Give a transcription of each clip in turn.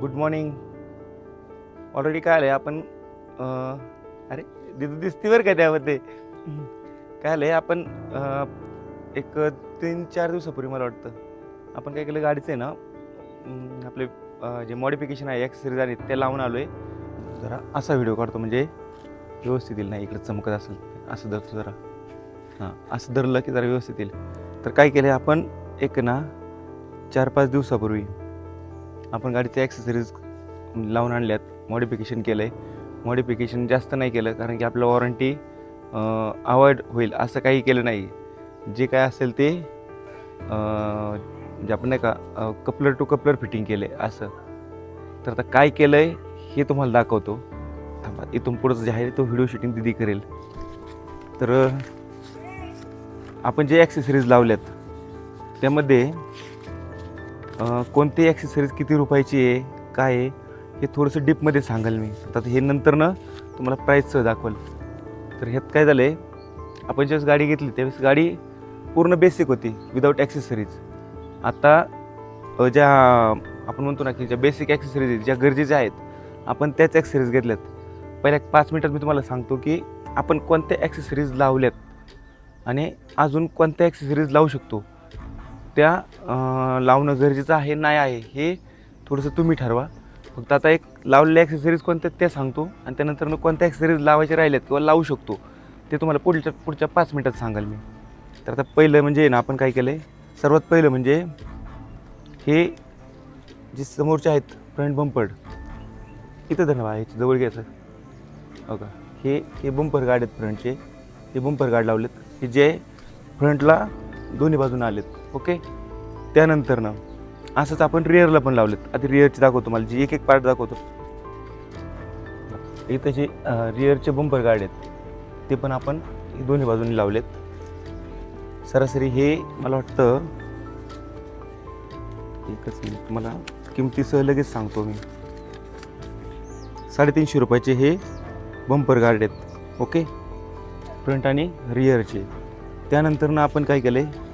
Good morning. Already काय आलं आहे आपण अरे दिदी दिसती बरं का त्यामध्ये. काय आलं आहे आपण एक तीन चार दिवसापूर्वी मला वाटतं आपण काय केलं गाडीचं आहे ना आपले जे मॉडिफिकेशन आहे ॲक्सेसरीज आहेत ते लावून आलो आहे जरा असा व्हिडिओ काढतो म्हणजे व्यवस्थित येईल नाही इकडे चमकत असेल असं धरतो जरा. हां असं धरलं की जरा व्यवस्थित येईल. तर काय केलं आपण एक ना चार पाच दिवसापूर्वी आपण गाडीचे ॲक्सेसरीज लावून आणल्यात. मॉडिफिकेशन केलं आहे मॉडिफिकेशन जास्त नाही केलं कारण की आपलं वॉरंटी अवॉइड होईल असं काही केलं नाही. जे काय असेल ते जे आपण नाही का कपलर टू कपलर फिटिंग केलं आहे असं. तर आता काय केलं आहे हे तुम्हाला दाखवतो. थांबा इथून पुढचं जे आहे तो व्हिडिओ शूटिंग दिदी करेल. तर आपण जे ॲक्सेसरीज लावल्यात त्यामध्ये कोणती ॲक्सेसरीज किती रुपयाची आहे काय आहे हे थोडंसं डीपमध्ये सांगाल मी. आता हे नंतर ना तुम्हाला प्राईसचं दाखवाल. तर ह्यात काय झालं आहे आपण ज्यावेळेस गाडी घेतली त्यावेळेस गाडी पूर्ण बेसिक होती विदाऊट ॲक्सेसरीज आता ज्या आपण म्हणतो ना की ज्या बेसिक ॲक्सेसरीज आहेत ज्या गरजेच्या आहेत आपण त्याच ॲक्सेसरीज घेतल्यात. पहिल्या पाच मिनटात मी तुम्हाला सांगतो की आपण कोणत्या ॲक्सेसरीज लावल्यात आणि अजून कोणत्या ॲक्सेसरीज लावू शकतो. त्या लावणं गरजेचं आहे नाही आहे हे थोडंसं तुम्ही ठरवा. फक्त आता एक लावलेल्या ॲक्सेसरीज कोणत्या त्या सांगतो आणि त्यानंतर मग कोणत्या ॲक्सेसरीज लावायच्या राहिल्यात किंवा लावू शकतो ते तुम्हाला पुढच्या पुढच्या पाच मिनटात सांगाल मी. तर आता पहिलं म्हणजे ना आपण काय केलं आहे सर्वात पहिलं म्हणजे हे जे समोरचे आहेत फ्रंट बंपर इथं धन्यवाद ह्याची जवळ घ्यायचं. हो का? हे हे बंपर गाड आहेत फ्रंटचे हे बंपर गाड लावलेत. हे जे फ्रंटला दोन्ही बाजूने आलेत. ओके? त्यानंतर ना असंच आपण रिअरला पण लावलेत. आता रिअरचे दाखवतो मला जी एक एक पार्ट दाखवतो एक त्याचे रिअरचे बंपर गार्ड आहेत ते पण आपण दोन्ही बाजूने लावलेत. सरासरी हे मला वाटतं एकच मिनिट तुम्हाला किमतीसह लगेच सांगतो मी. साडेतीनशे रुपयाचे हे बंपर गार्ड आहेत ओके? फ्रंट आणि रिअरचे त्यानंतर ना आपण काय केलं आहे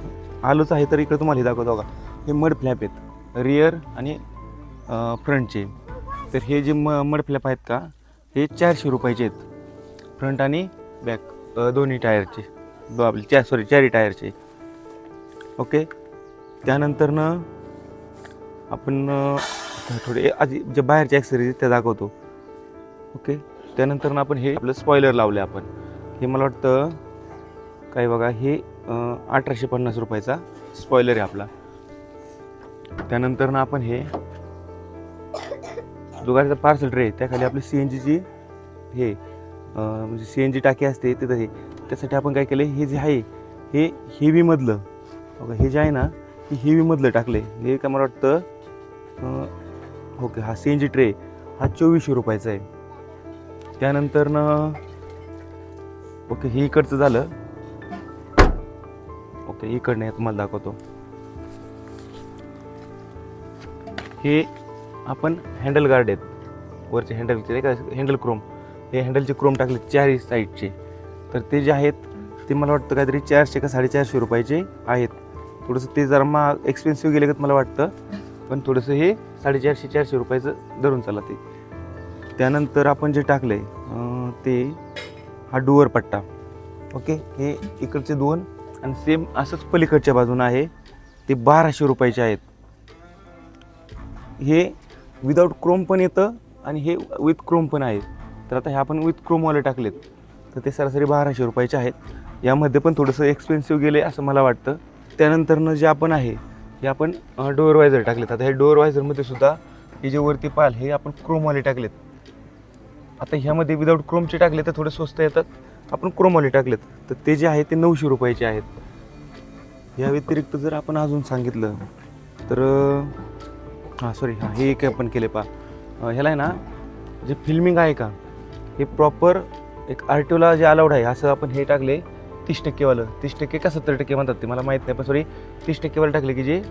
आलोच आहे तर इकडे तुम्हाला हे दाखवतो का हे मड फ्लॅप आहेत. रिअर आणि फ्रंटचे तर हे जे म मड फ्लॅप आहेत का हे चारशे रुपयाचे आहेत. फ्रंट आणि बॅक दोन्ही टायरचे दो आपले चार सॉरी चारी टायरचे ओके त्यानंतर ना आपण थोडे आधी जे बाहेरचे ॲक्सेसरीज त्या दाखवतो. ओके त्यानंतर ना आपण हे आपलं स्पॉयलर लावलं आपण. हे मला वाटतं काय बघा हे अठराशे पन्नास रुपयाचा स्पॉयलर आहे आपला. त्यानंतर ना आपण हे जो गाडीचा पार्सल ट्रे त्याखाली आपली सी एन जीची हे म्हणजे सी एन जी टाकी असते तिथं हे. त्यासाठी आपण काय केलं हे जे आहे हे हेवीमधलं बघा हे जे आहे ना हे हेवीमधलं टाकले हे काय मला वाटतं ओके हा सी एन जी ट्रे हा चोवीसशे रुपयाचा आहे. त्यानंतर ना ओके हे इकडचं झालं. ओके इकडनं हे तुम्हाला दाखवतो. हे आपण हँडल गार्ड आहेत. वरचे हँडलचे नाही का? हँडल क्रोम हे हँडलचे क्रोम टाकले चारही साईडचे तर ते जे आहेत ते मला वाटतं काहीतरी चारशे का साडेचारशे रुपयाचे आहेत. थोडंसं ते जरा मा एक्सपेन्सिव्ह गेले का मला वाटतं. पण थोडंसं हे साडेचारशे चारशे रुपयाचं धरून चाला ते. त्यानंतर आपण जे टाकलं आहे ते हा डुअर पट्टा. ओके? हे इकडचे दोन आणि सेम असंच पलीकडच्या बाजूनं आहे. ते बाराशे रुपयाचे आहेत. हे विदाऊट क्रोम पण येतं आणि हे विथ क्रोम पण आहे. तर आता हे आपण विथ क्रोमवाले टाकलेत. तर ते सरासरी बाराशे रुपयाचे आहेत. यामध्ये पण थोडंसं एक्सपेन्सिव्ह गेले असं मला वाटतं. त्यानंतरनं जे आपण आहे हे आपण डोअर वायझर टाकलेत. आता हे डोअर वायझरमध्ये सुद्धा हे जे वरती पाल हे आपण क्रोमवाले टाकलेत. आता ह्यामध्ये विदाऊट क्रोमचे टाकले तर थोडे स्वस्त येतात. आपण क्रोमाली टाकलेत तर ते जे आहे ते नऊशे रुपयाचे आहेत. या व्यतिरिक्त जर आपण अजून सांगितलं तर हां सॉरी हां हे एक आपण केले पा ह्याला आहे ना जे फिल्मिंग आहे का हे प्रॉपर एक आर टी ओला जे अलाउड आहे असं आपण हे टाकले तीस टक्केवालं. तीस टक्के का सत्तर टक्के म्हणतात ते मला माहीत नाही पण सॉरी तीस टक्केवालं टाकले की जे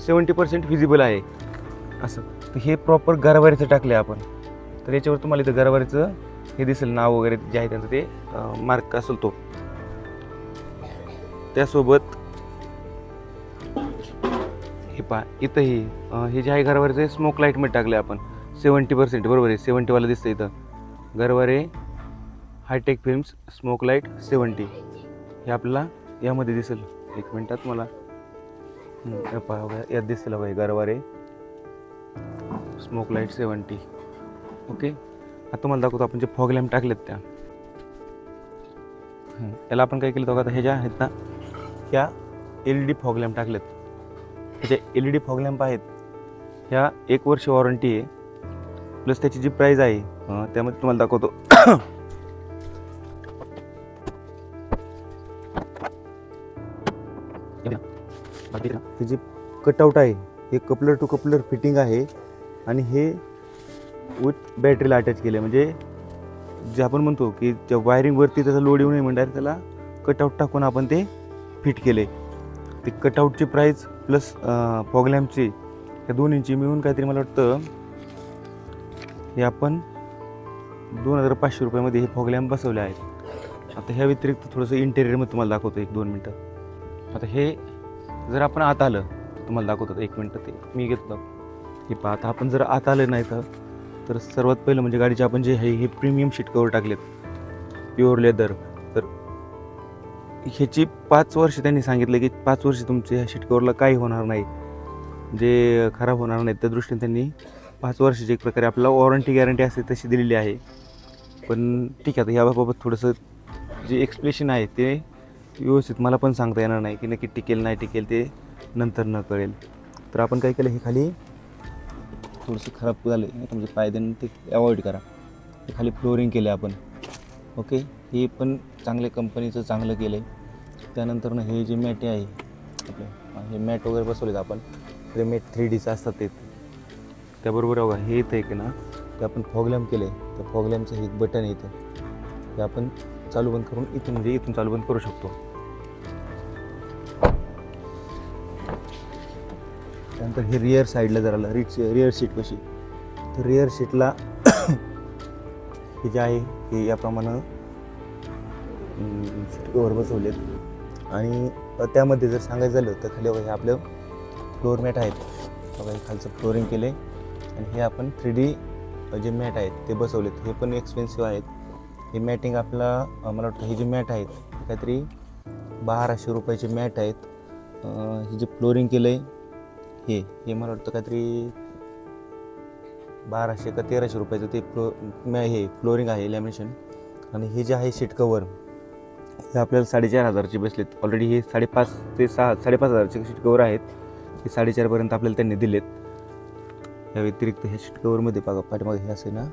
सेवन्टी पर्सेंट व्हिजिबल आहे. असं. तर हे प्रॉपर गरवारीचं टाकले आपण. तर याच्यावर तुम्हाला इथं गरवारीचं हे दिसेल नाव वगैरे जे आहे त्यांचं ते मार्क असेल तो. त्यासोबत हे पहा इथंही हे जे आहे घरवारे स्मोक लाईटमध्ये टाकले आपण. सेवन्टी पर्सेंट बरोबर आहे सेवन्टीवाला दिसतं इथं. Garware high tech films smoke light seventy हे आपल्याला यामध्ये दिसेल. एक मिनटात मला. यात दिसेल भाई Garware. Smoke light seventy okay? आता तुम्हाला दाखवतो आपण जे फॉग लॅम्प टाकलेत त्या. याला आपण काय केलं होतं आता ह्या ज्या आहेत ना ह्या L E D fog lamp टाकलेत. ह्याच्या L E D fog lamp आहेत ह्या एक वर्ष वॉरंटी आहे. प्लस त्याची जी प्राईज आहे त्यामध्ये तुम्हाला दाखवतो. हे कटआउट आहे हे कपलर टू कपलर फिटिंग आहे आणि हे विथ बॅटरीला अटॅच केलं म्हणजे जे आपण म्हणतो की त्या वायरिंगवरती त्याचा लोड येऊ नये म्हणणार त्याला कटआउट टाकून आपण ते फिट केले ते कटआउटची प्राईस प्लस फॉगलॅम्पची या दोन्हींची मिळून काहीतरी मला वाटतं हे आपण दोन हजार पाचशे रुपयामध्ये हे फॉगलॅम्प बसवले आहेत. आता ह्या व्यतिरिक्त थोडंसं इंटेरियरमध्ये तुम्हाला दाखवतो एक दोन मिनटं. आता हे जर आपण आत आलं तुम्हाला दाखवतो एक मिनटं ते. मी घेतलं. हे पाहता आता आपण जर आत आलं नाही तर तर सर्वात पहिलं म्हणजे गाडीचे आपण जे आहे हे प्रीमियम शीट कवर टाकलेत. प्युअर लेदर तर ह्याची पाच वर्ष त्यांनी सांगितलं की पाच वर्ष तुमच्या ह्या शीट कवरला काही होणार नाही. जे खराब होणार नाही त्या दृष्टीने त्यांनी पाच वर्षाची एक प्रकारे आपल्याला वॉरंटी गॅरंटी असते तशी दिलेली आहे. पण ठीक आहे आता याबाबत थोडंसं जे एक्सप्लेशन आहे ते व्यवस्थित मला पण सांगता येणार नाही की नक्की टिकेल नाही टिकेल ते नंतर न कळेल. तर आपण काय केलं हे खाली थोडंसं खराब झालं आहे म्हणजे पायद्यानं ते अवॉइड करा. ते खाली फ्लोरिंग केलं आपण. ओके हे पण चांगल्या कंपनीचं चांगलं केलं आहे त्यानंतरनं हे जे मॅटे आहे आपले हे मॅट वगैरे बसवलेत आपण. ते मॅट थ्री डीचं असतात ते. त्याबरोबर बघा हे इथं आहे की ना ते आपण फॉगलॅम केलं आहे त्या फॉगलॅमचं हे एक बटन येतं ते आपण चालू बंद करून इथून म्हणजे इथून चालू बंद करू शकतो. त्यानंतर हे रिअर साईडला जर आलं रिट रिअर सीट कशी? तर रिअर सीटला हे जे आहे हे याप्रमाणे सीट कवर बसवलेत. आणि त्यामध्ये जर सांगायचं झालं तर खाली हे आपलं फ्लोअर मॅट आहेत. बघा हे खालचं फ्लोरिंग केले आणि हे आपण थ्री डी जे मॅट आहेत ते बसवलेत. हे पण एक्सपेन्सिव्ह आहेत. हे मॅटिंग आपला मला वाटतं हे जे मॅट आहेत काहीतरी बाराशे रुपयाचे मॅट आहेत. हे जे फ्लोरिंग केलं आहे हे हे मला वाटतं काहीतरी बाराशे का तेराशे रुपयाचं ते फ्लो मॅ हे फ्लोरिंग आहे लॅमिनेशन आणि हे जे आहे सीट कवर हे आपल्याला साडेचार हजारचे बसलेत. ऑलरेडी हे साडेपाच ते सहा साडेपाच हजारचे सीट कवर आहेत. हे साडेचारपर्यंत आपल्याला त्यांनी दिलेत. या व्यतिरिक्त ह्या सीट कवरमध्ये बघा पाठीमागे हे असे ना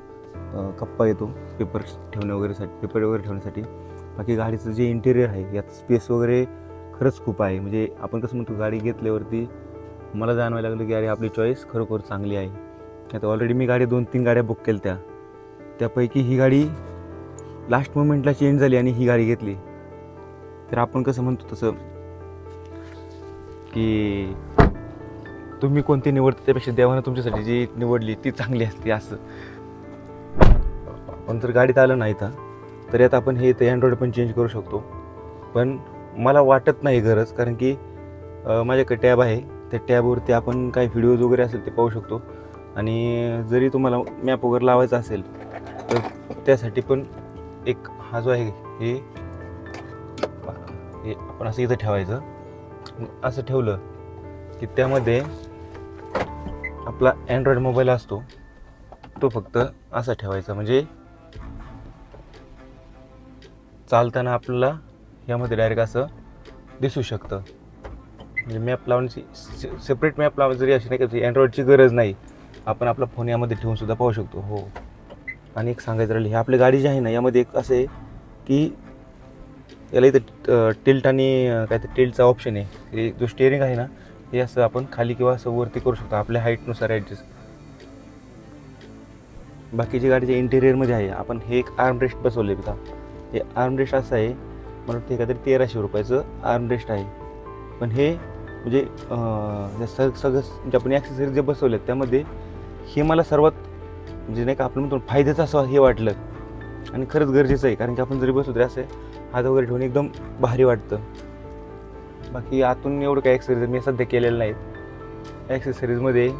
कप्पा येतो पेपर ठेवण्या वगैरेसाठी पेपर वगैरे ठेवण्यासाठी. बाकी गाडीचं जे इंटेरियर आहे यात स्पेस वगैरे खरंच खूप आहे. म्हणजे आपण कसं म्हणतो गाडी घेतल्यावरती मला जाणवायला लागलं की अरे आपली चॉईस खरोखर चांगली आहे. आता ऑलरेडी मी गाडी दोन तीन गाड्या बुक केल्या त्या त्यापैकी ही गाडी लास्ट मोमेंटला चेंज झाली आणि ही गाडी घेतली. तर आपण कसं म्हणतो तसं की तुम्ही कोणती निवडता त्यापेक्षा देवानं तुमच्यासाठी जी निवडली ती चांगली असते असं. पण जर गाडीत आलं नाही तर तर यात आपण हे ते अँड्रॉइड पण चेंज करू शकतो. पण मला वाटत नाही गरज कारण की माझ्याकडे टॅब आहे. त्या टॅबवरती आपण काही व्हिडिओज वगैरे असेल ते पाहू शकतो. आणि जरी तुम्हाला मॅप वगैरे लावायचा असेल तर त्यासाठी पण एक हा जो आहे हे हे आपण असं इथं ठेवायचं. असं ठेवलं की त्यामध्ये आपला अँड्रॉइड मोबाईल असतो तो फक्त असा ठेवायचा. म्हणजे चालताना आपल्याला यामध्ये डायरेक्ट असं दिसू शकतं. म्हणजे मॅप लावण्याची सेपरेट मॅप लावायची जरी अशी नाही का अँड्रॉइडची गरज नाही आपण आपला फोन यामध्ये ठेवून सुद्धा पाहू शकतो. हो. आणि एक सांगायचं राहिलं हे आपली गाडी जी आहे ना यामध्ये एक असं आहे की याला इथं टिल्ट आणि काय ते टिल्टचा ऑप्शन आहे. हे जो स्टेअरिंग आहे ना हे असं आपण खाली किंवा असं वरती करू शकतो आपल्या हाईटनुसार ॲडजस्ट बाकीची गाडीच्या इंटेरियरमध्ये आहे आपण हे एक आर्मरेस्ट बसवले बघा. हे आर्मरेस्ट असं आहे मला वाटतं हे काहीतरी तेराशे रुपयाचं आर्मरेस्ट आहे. पण हे म्हणजे सग सगळं ज्या आपण ॲक्सेसरीज जे बसवलेत त्यामध्ये हे मला सर्वात म्हणजे नाही का आपण म्हणतो फायद्याचं असं हे वाटलं. आणि खरंच गरजेचं आहे कारण की आपण जरी बसलो तरी असं हात वगैरे ठेवून एकदम भारी वाटतं. बाकी आतून एवढं काय ॲक्सेसरीज मी सध्या केलेलं नाहीत. ॲक्सेसरीजमध्ये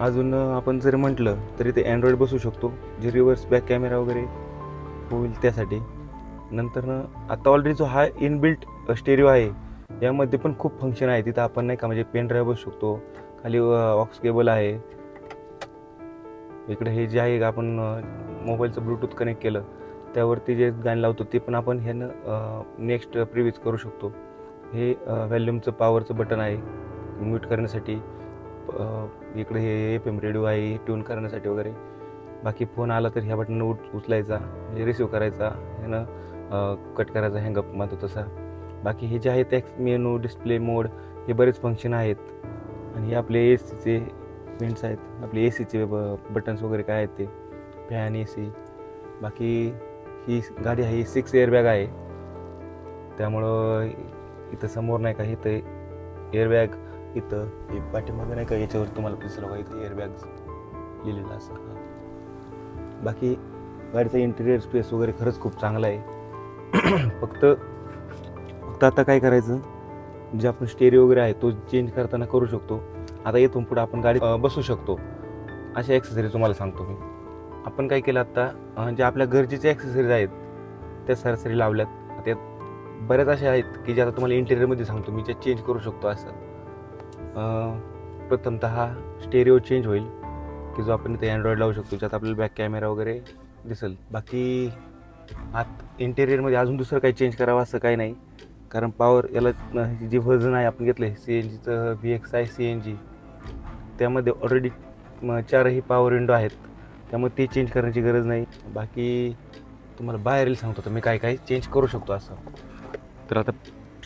अजून आपण जरी म्हटलं तरी ते अँड्रॉइड बसू शकतो. जे रिव्हर्स बॅक कॅमेरा वगैरे होईल त्यासाठी. नंतर आत्ता ऑलरेडी जो हा इनबिल्ट स्टेरिओ आहे यामध्ये पण खूप फंक्शन आहे. तिथं आपण नाही का म्हणजे पेन ड्राईव्ह बसू शकतो. खाली ऑक्स केबल आहे. इकडे हे जे आहे का आपण मोबाईलचं ब्लूटूथ कनेक्ट केलं. त्यावरती जे गाणं लावतो ते पण आपण ह्यानं नेक्स्ट प्रिव्हिज करू शकतो. हे व्हॅल्यूमचं पॉवरचं बटन आहे. म्यूट करण्यासाठी इकडे हे एफ एम रेडिओ आहे ट्यून करण्यासाठी वगैरे. बाकी फोन आला तर ह्या बटन उच उचलायचा म्हणजे रिसिव्ह करायचा ह्यानं कट करायचा हँगअप मारतो तसा. बाकी हे जे आहेत एक्स मेनू डिस्प्ले मोड हे बरेच फंक्शन आहेत. आणि हे आपले ए सीचे पेंट्स आहेत. आपले ए सीचे ब बटन्स वगैरे काय आहेत ते. फॅन ए सी बाकी ही गाडी आहे ही सिक्स एअरबॅग आहे. त्यामुळं इथं समोर नाही का इथं एअरबॅग इथं हे पाठीमागं नाही का याच्यावर तुम्हाला दिसलं का इथं एअरबॅग लिहिलेलं असं. बाकी गाडीचा इंटिरियर स्पेस वगैरे खरंच खूप चांगला आहे. फक्त फक्त आता काय करायचं? जे आपण स्टेरिओ वगैरे आहे तो चेंज करताना करू शकतो. आता येथून पुढे आपण गाडी बसू शकतो. अशा ॲक्सेसरीज तुम्हाला सांगतो मी. आपण काय केलं आत्ता जे आपल्या गरजेचे ॲक्सेसरीज आहेत त्या सरासरी लावल्यात. त्यात बऱ्याच अशा आहेत की जे आता तुम्हाला इंटेरियरमध्ये सांगतो मी ज्या चेंज करू शकतो असं. प्रथमत स्टेरिओ चेंज होईल की जो आपण इथे अँड्रॉइड लावू शकतो ज्यात आपल्याला बॅक कॅमेरा वगैरे दिसेल. बाकी आत इंटेरियरमध्ये अजून दुसरं काही चेंज करावं असं काही नाही. कारण पॉवर याला जे व्हर्जन आहे आपण घेतलं आहे सी एन जीचं V X I C N G त्यामध्ये ऑलरेडी चारही पॉवर विंडो आहेत. त्यामुळे ते चेंज करण्याची गरज नाही. बाकी तुम्हाला बाहेरील सांगतो तर मी काय काय चेंज करू शकतो असं. तर आता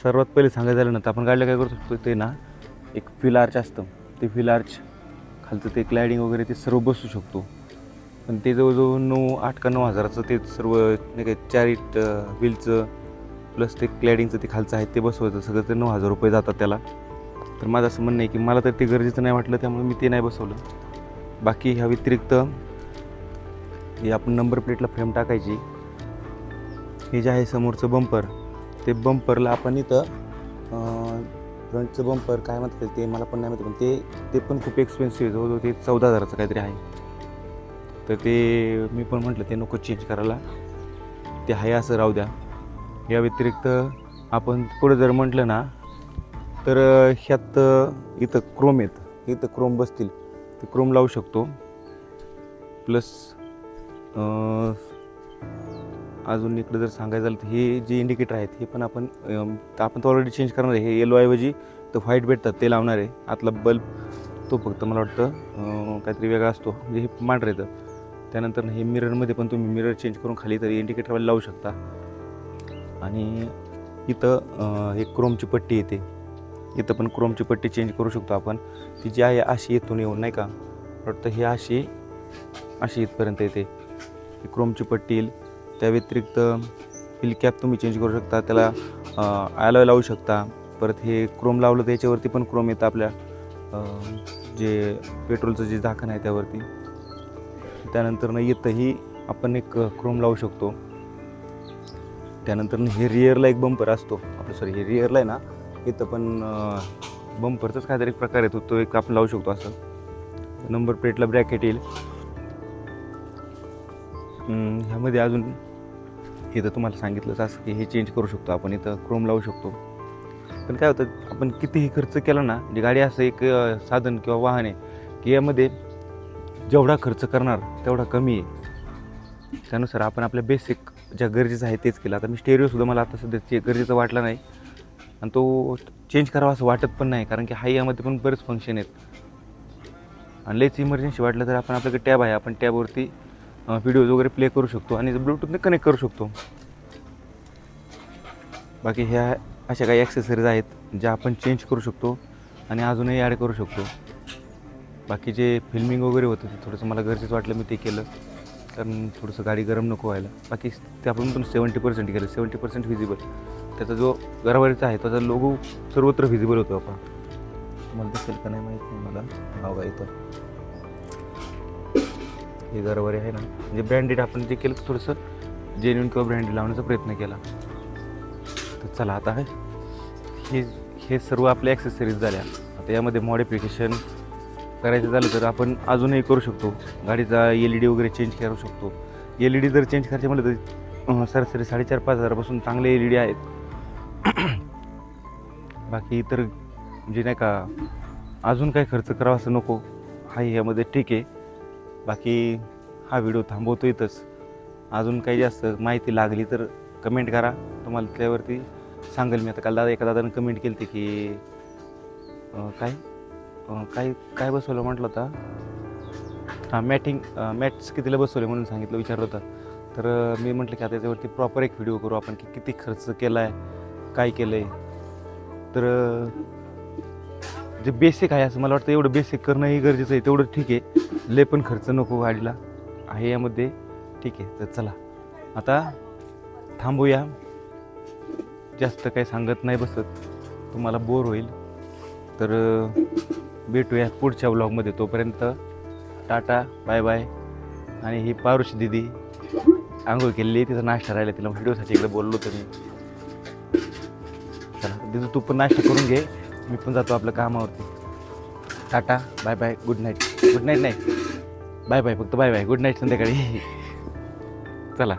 सर्वात पहिले सांगायचं झालं ना तर आपण गाडीला काय करू शकतो ते ना एक फिल आर्च असतं. ते फिल आर्च खालचं ते क्लायडिंग वगैरे ते सर्व बसू शकतो. पण ते जवळजवळ नऊ आठ का नऊ हजाराचं ते सर्व नाही काय चारिट व्हीलचं प्लस ते क्लॅडिंगचं ते खालचं आहे ते बसवायचं सगळं ते नऊ हजार रुपये जातात त्याला. तर माझं असं म्हणणं आहे की मला तर ते गरजेचं नाही वाटलं त्यामुळे मी ते नाही बसवलं. बाकी ह्या व्यतिरिक्त हे आपण नंबर प्लेटला फ्रेम टाकायची. हे जे आहे समोरचं बंपर ते बंपरला आपण इथं फ्रंटचं बंपर काय म्हणतात ते मला पण नाही माहिती पण ते ते पण खूप एक्सपेन्सिव्ह आहे. जवळजवळ ते चौदा हजाराचं काहीतरी आहे. तर ते मी पण म्हटलं ते नको चेंज करायला. ते आहे असं राहू द्या. या व्यतिरिक्त आपण पुढे जर म्हटलं ना तर ह्यात इथं क्रोम आहेत इथं क्रोम बसतील. ते क्रोम लावू शकतो. प्लस अजून इकडे जर सांगायचं झालं तर हे जे इंडिकेटर आहेत हे पण आपण आपण तर आपण तो ऑलरेडी चेंज करणार आहे. हे येलो ऐवजी तर व्हाईट भेटतात ते लावणार आहे. आतला बल्ब तो फक्त मला वाटतं काहीतरी वेगळा असतो. म्हणजे हे मांडर येतं. त्यानंतर हे मिररमध्ये पण तुम्ही मिरर चेंज करून खाली तरी इंडिकेटरवाला लावू शकता. आणि इथं एक क्रोमची पट्टी येते. इथं पण क्रोमची पट्टी चेंज करू शकतो आपण. ती जी आहे अशी इथून येऊन नाही का? वाटतं ही अशी अशी इथपर्यंत येते. क्रोमची पट्टी येईल. त्या व्यतिरिक्त फिल कॅप तुम्ही चेंज करू शकता. त्याला आयलॉय लावू शकता. परत हे क्रोम लावलं तर याच्यावरती पण क्रोम येतं आपल्या जे पेट्रोलचं जे झाकण आहे त्यावरती. त्यानंतर न इथंही आपण एक क्रोम लावू शकतो. त्यानंतर हे रिअरला एक बंपर असतो. आपलं सॉरी हे रिअरला आहे ना इथं पण बंपरचाच काहीतरी एक प्रकार येतो तो एक आपण लावू शकतो असं. नंबर प्लेटला ब्रॅकेट येईल. ह्यामध्ये अजून इथं तुम्हाला सांगितलंच असं की हे चेंज करू शकतो आपण इथं क्रोम लावू शकतो. पण काय होतं आपण कितीही खर्च केला ना जे गाडी असं एक साधन किंवा वाहन आहे की यामध्ये जेवढा खर्च करणार तेवढा कमी आहे. त्यानुसार आपण आपल्या बेसिक ज्या गरजेचं आहे तेच केलं. आता मी स्टेरिओसुद्धा मला आता सध्या ते गरजेचं वाटलं नाही. आणि तो चेंज करावा असं वाटत पण नाही कारण की हाय यामध्ये पण बरेच फंक्शन आहेत. आणि लयच इमर्जन्सी वाटलं तर आपण आपल्याकडे टॅब आहे. आपण टॅबवरती व्हिडिओज वगैरे प्ले करू शकतो आणि ब्लूटूथने कनेक्ट करू शकतो. बाकी ह्या अशा काही ॲक्सेसरीज आहेत ज्या आपण चेंज करू शकतो आणि अजूनही ॲड करू शकतो. बाकी जे फिल्मिंग वगैरे होतं ते थोडंसं मला गरजेचं वाटलं मी ते केलं. कारण थोडंसं गाडी गरम नको व्हायला. बाकी ते आपण पण सेवन्टी पर्सेंट केलं. सेवन्टी पर्सेंट व्हिजिबल त्याचा जो गरवारीचा आहे त्याचा लोगो सर्वत्र व्हिजिबल होतो आपण. मला दिसेल का नाही माहीत नाही मला. नाव आहे इथं. हे गरवारी आहे ना. म्हणजे ब्रँडेड आपण जे केलं थोडंसं जेन्युन किंवा ब्रँडेड लावण्याचा प्रयत्न केला. तर चला आता हे. हे सर्व आपल्या ॲक्सेसरीज झाल्या. आता यामध्ये मॉडिफिकेशन करायचं झालं तर आपण अजूनही करू शकतो. गाडीचा एल ई डी वगैरे चेंज करू शकतो. एल ई डी जर चेंज करायचे म्हटलं तर सरासरी साडेचार पाच हजारापासून चांगले एल ई डी आहेत. बाकी इतर म्हणजे नाही का अजून काय खर्च करावा असं नको. हा यामध्ये ठीक आहे. बाकी हा व्हिडिओ थांबवतो इथंच. अजून काही जास्त माहिती लागली तर कमेंट करा. तुम्हाला त्यावरती सांगेल मी. आता काल दादा एका दादानं कमेंट केली होती की काय? काय काय बसवलं म्हटलं होता. हां मॅटिंग मॅट्स कितीला बसवले म्हणून सांगितलं विचारलं होतं. तर मी म्हटलं की आता त्याच्यावरती प्रॉपर एक व्हिडिओ करू आपण की किती खर्च केला आहे काय केलं आहे तर जे बेसिक आहे असं मला वाटतं एवढं बेसिक करणंही गरजेचं आहे तेवढं ठीक आहे. लय पण खर्च नको गाडीला. आहे यामध्ये. ठीक आहे तर चला. आता थांबूया. जास्त काही सांगत नाही बसत. तुम्हाला बोर होईल. तर भेटूया पुढच्या ब्लॉगमध्ये तोपर्यंत टाटा बाय बाय आणि ही पारुष दिदी आंघोळ केलेली तिचा नाश्ता राहिला तिला व्हिडिओसाठी इकडे बोललो तर मी. चला दिदू तू पण नाश्ता करून घे मी पण जातो आपल्या कामावरती. Tata bye bye good night good night नाही. बाय बाय फक्त बाय बाय गुड नाईट संध्याकाळी. चला.